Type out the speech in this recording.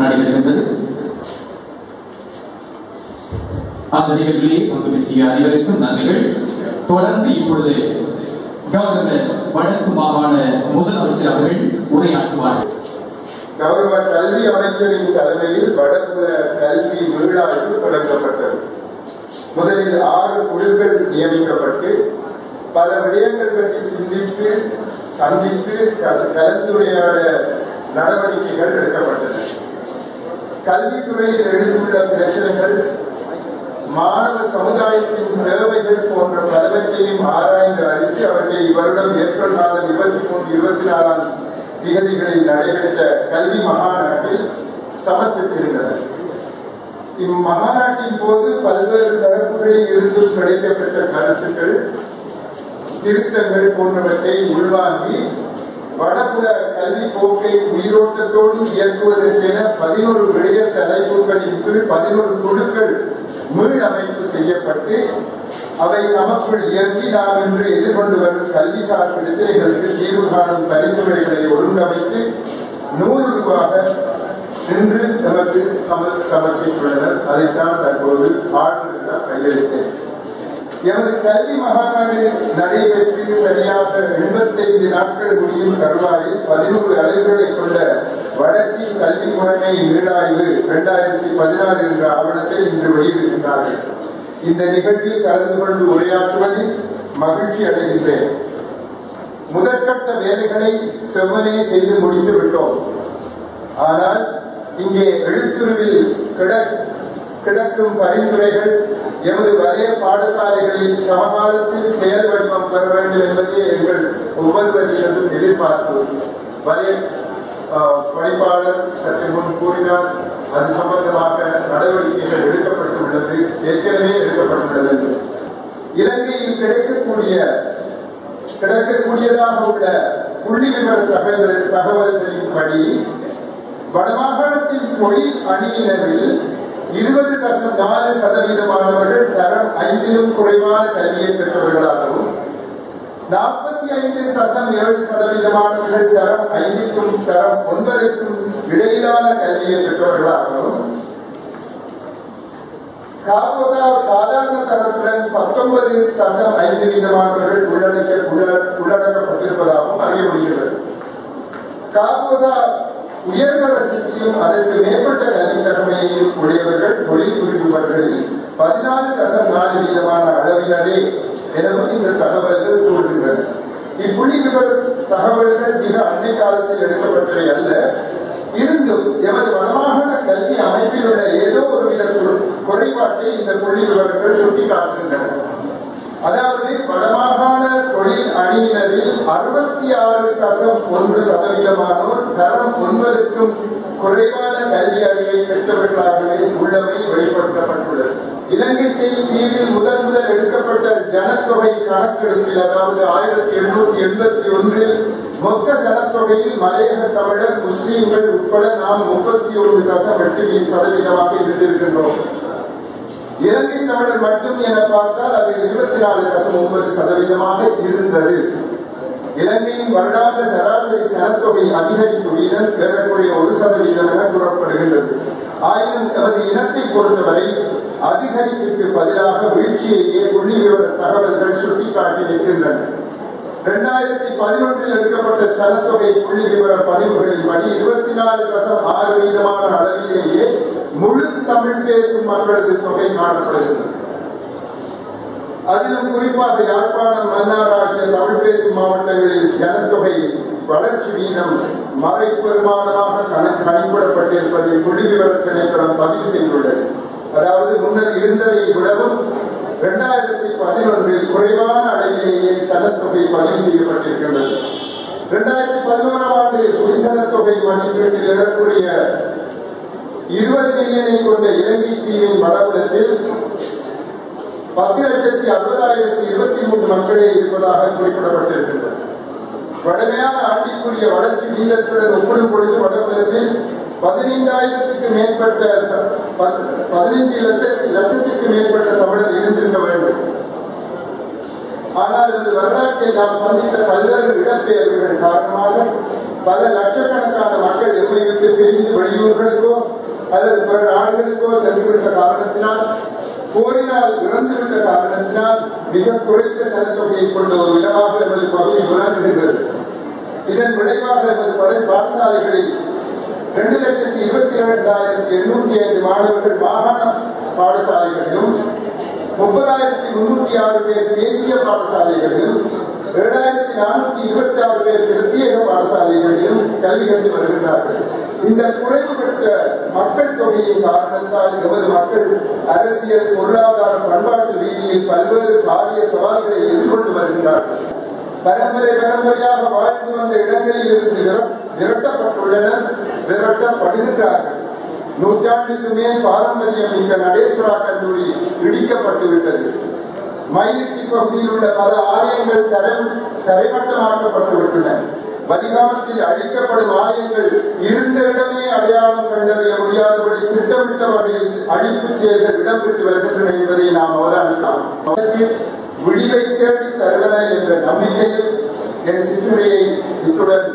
நடைபெறுகின்றது. அந்த நிகழ்விலே பங்கு பெற்றிய அனைவருக்கும் நன்றிகள். தொடர்ந்து இப்பொழுது கவர்னர் வடக்கு மாகாண முதலமைச்சர் அவர்கள் உரையாற்றுவார்கள். கௌரவ கல்வி அமைச்சரின் தலைமையில் வடபுல கல்வி மீளாய்வு தொடங்கப்பட்டது. முதலில் ஆறு குழுக்கள் நியமிக்கப்பட்டு பல விடயங்கள் பற்றி சிந்தித்து சந்தித்து கலந்துரையாட நடவடிக்கைகள் எடுக்கப்பட்டன. கல்வித்துறையில் எழுந்துள்ள பிரச்சனைகள் மாணவ சமுதாயத்தின் தேவைகள் போன்ற பலவற்றையும் ஆராய்ந்து அறிந்து அவற்றை இவருடம் ஏப்ரல் மாதம் இருபத்தி மூன்று இருபத்தி நாலாம் திகதிகளில் நடைபெற்ற கல்வி மகாநாட்டில் சமர்ப்பித்திருந்தனர். இம்மகாநாட்டின் போது பல்வேறு தரப்புகளில் இருந்தும் கிடைக்கப்பெற்ற கருத்துக்கள் திருத்தங்கள் போன்றவற்றை உள்வாங்கி வடபுல கல்வி போக்கை உயிரோட்டத்தோடு இயக்குவதற்கென பதினோரு விடய தலைப்புகளின் கீழ் பதினோரு குழுக்கள் மீளமைப்பு செய்யப்பட்டு அவை நமக்குள் இயற்கை நாம் இன்று எதிர்கொண்டு வரும் கல்விசார் பிரச்சனைகளுக்கு தீர்வு காணும் பரிந்துரைகளை ஒருங்கமைத்து நூறு ரூபாக இன்று நமக்கு சமர்ப்பித்துள்ளனர். அதைத்தான் தற்போது ஆளுநர் கையெழுத்தேன் எமது கல்வி மகாநாடு நடைபெற்று சரியாக எண்பத்தைந்து நாட்கள் முடியும் தருவாயில் பதினோரு அலைவுகளை கொண்ட வடக்கின் கல்வி முறைமை மீளாய்வு இரண்டாயிரத்தி பதினாறு என்ற ஆவணத்தை இன்று வெளியிடுகின்றார்கள். இந்த நிகழ்வில் கலந்து கொண்டு உரையாற்றுவதில் மகிழ்ச்சி அடைகின்றேன். முதற்கட்ட வேலைகளை செவ்வனே செய்து முடித்து விட்டோம் ஆனால் இங்கே எழுத்துருவில் கிடக் கிடக்கும் பரிந்துரைகள் எமது வரைய பாடசாலைகளில் சமகாலத்தில் செயல் வடிவம் பெற வேண்டும் என்பதே எங்கள் ஒவ்வொருவரிடமும் எதிர்பார்ப்பு. வரைய ஆஹ், பணிப்பாளர் சற்று முன் கூறினார் அது சம்பந்தமாக நடவடிக்கைகள் எடுக்கப்பட்டுள்ளது ஏற்கனவே எடுக்கப்பட்டுள்ளது. இலங்கையில் கிடைக்கக்கூடிய கிடைக்கக்கூடியதாக உள்ள புள்ளி விவர தகவல் தகவல்களின்படி வடமாகாணத்தின் தொழில் அணியினரில் இருபது தசம் நாலு சதவீதமானவர்கள் தரம் ஐந்திலும் குறைவான கல்வியை பெற்றவர்களாகவும் நாற்பத்தி ஐந்து தசம் ஏழு சதவீதமானவர்கள் தரம் ஐந்துக்கும் தரம் ஒன்பதுக்கும் இடையிலான கல்வியை பெற்றவர்களாகவும் காபோதா சாதாரண தரத்துடன் பத்தொன்பது தசம் ஐந்து வீதமானவர்கள் உள்ளடக்க உள்ளடக்கப்பட்டிருப்பதாகவும் அறிய முடிகிறது. காபோதா உயர்தர சித்தியும் அதற்கு மேம்பட்ட கல்வி தன்மையையும் உடையவர்கள் தொழில் புரிபவர்களில் பதினாலு தசம் நாலு வீதமான அளவினரே எனவும் இந்த தகவல்கள் கூறுகின்றன. இப்புள்ளி விவர தகவல்கள் மிக அண்மை காலத்தில் எடுக்கப்பட்டவை அல்ல. இருந்தும் எமது வடமாகாண கல்வி அமைப்பில் உள்ள ஏதோ ஒரு வித குறைபாட்டை இந்த புள்ளி விவரங்கள் சுட்டிக்காட்டுகின்றன. அதாவது வடமாகாண தொழில் அணியினரில் அறுபத்தி தசம் ஒன்று சதவீதமானோர் தரம் ஒன்பதற்கும் குறைவான கல்வி அறிவை பெற்றவர்களாகவே உள்ளவை வெளிப்படுத்தப்பட்டுள்ளது. இலங்கை தீவில் முதல் முதல் எடுக்கப்பட்ட ஜனத்தொகை கணக்கெடுப்பில் அதாவது ஆயிரத்தி எண்ணூத்தி எண்பத்தி ஒன்றில் மொத்த சனத்தொகையில் மலையக தமிழர் முஸ்லீம்கள் உட்பட நாம் முப்பத்தி ஒன்று தசம் எட்டு சதவீதமாக இருந்திருக்கின்றோம். இலங்கை தமிழர் மட்டும் என பார்த்தால் அது இருபத்தி நாலு தசம் ஒன்பது சதவீதமாக இருந்தது. இலங்கையின் வருடாந்த சராசரி சனத்தொகை அதிகரிப்பு வீதம் ஏறக்குறைய ஒரு சதவீதம் என கூறப்படுகின்றது. ஆயினும் நமது இனத்தை பொறுத்தவரை அதிகரிப்பிற்கு பதிலாக வீழ்ச்சியையே புள்ளி விவர தகவல்கள் சுட்டிக்காட்டி நிற்கின்றன. இரண்டாயிரத்தி பதினொன்றில் எடுக்கப்பட்ட சனத்தொகை புள்ளி விவர பதிவுகளின்படி இருபத்தி நாலு தசம் ஆறு வீதமான அளவிலேயே முழு தமிழ் பேசும் மக்களது தொகை காணப்படுகிறது. அதிலும் குறிப்பாக யாழ்ப்பாணம் மன்னார் தமிழ் பேசும் மாவட்டங்களில் ஜனத்தொகை வளர்ச்சி வீதம் மறைப்பெருமானமாக கண- கணிப்பிடப்பட்டிருப்பதை புள்ளி விவர திணைக்களம் பதிவு செய்துள்ளது அதாவது முன்னர் இருந்ததை விடவும் இரண்டாயிரத்தி பதினொன்றில் குறைவான அளவிலேயே சனத்தொகை பதிவு செய்யப்பட்டிருக்கின்றது. இரண்டாயிரத்தி பதினோராம் ஆண்டு குடிசனத்தொகை மதிப்பீட்டில் ஏறக்கூடிய இருபது மில்லியனை கொண்ட இலங்கை தீவின் வடபுலத்தில் பத்து லட்சத்தி அறுபதாயிரத்தி இருபத்தி மூன்று மக்களே இருப்பதாக குறிப்பிடப்பட்டிருக்கின்றது. வடமையான ஆண்டிக்குரிய வளர்ச்சி வீதத்துடன் ஒப்பிடும் பொழுது வடபுலத்தில் பதினைந்தாயிரத்துக்கு மேற்பட்ட பதினைந்து லட்சத்திற்கு மேற்பட்ட தமிழர் இருந்திருக்க வேண்டும். ஆனால் இந்த வரலாற்றில் நாம் சந்தித்த பல்வேறு இடப்பெயர்வுகள் காரணமாக பல லட்சக்கணக்கான மக்கள் எம்மை விட்டு பிரிந்து வெளியூர்களுக்கோ அல்லது பிற நாடுகளுக்கோ சென்றுவிட்ட காரணத்தினால் போரினால் இறந்துவிட்ட காரணத்தினால் மிக குறைந்த சனத்தொகையை கொண்ட ஒரு இடமாக எமது பகுதி உணர்ந்திருக்கிறது இதன் விளைவாக எமது படை பாடசாலைகளில் இரண்டு லட்சத்தி இருபத்தி இரண்டாயிரத்தி எண்ணூற்றி ஐந்து மாணவர்கள் மாகாண பாடசாலைகளிலும் முப்பதாயிரத்தி முன்னூற்றி ஆறு பேர் தேசிய பாடசாலைகளிலும் இரண்டாயிரத்தி நானூத்தி இருபத்தி ஆறு பேர் பிரத்யேக பாடசாலைகளிலும் கல்வி கண்டு வருகிறார்கள் இந்த குறைவு பெற்ற மக்கள் தொகையின் காரணத்தால் எமது மக்கள் அரசியல் பொருளாதார பண்பாட்டு ரீதியில் பல்வேறு பாரிய சவால்களை எதிர்கொண்டு வருகிறார்கள் பரம்பரை பரம்பரையாக வாழ்ந்து வந்த இடங்களில் இருந்து விரட்டப்பட்டுள்ளனர் விரட்டப்படுகிறார்கள் நூற்றாண்டுக்கு மேல் பாரம்பரியம் இந்த நடேஸ்வரா கல்லூரி இடிக்கப்பட்டு விட்டது மயிலிட்டி பகுதியில் உள்ள பல ஆலயங்கள் தரம் தரைமட்டமாக்கப்பட்டுவிட்டன விட்டன அழிக்கப்படும் ஆலயங்கள் இருந்த இடமே அடையாளம் கண்டறிய முடியாதபடி திட்டமிட்ட வகையில் அழிப்புச் செயல்கள் இடம்பெற்று வருகின்றன என்பதை நாம் அவதானிக்கலாம். விழிவை தேடி தருவன என்ற நம்பிக்கையில் என் சிற்றுரையை இத்துடன்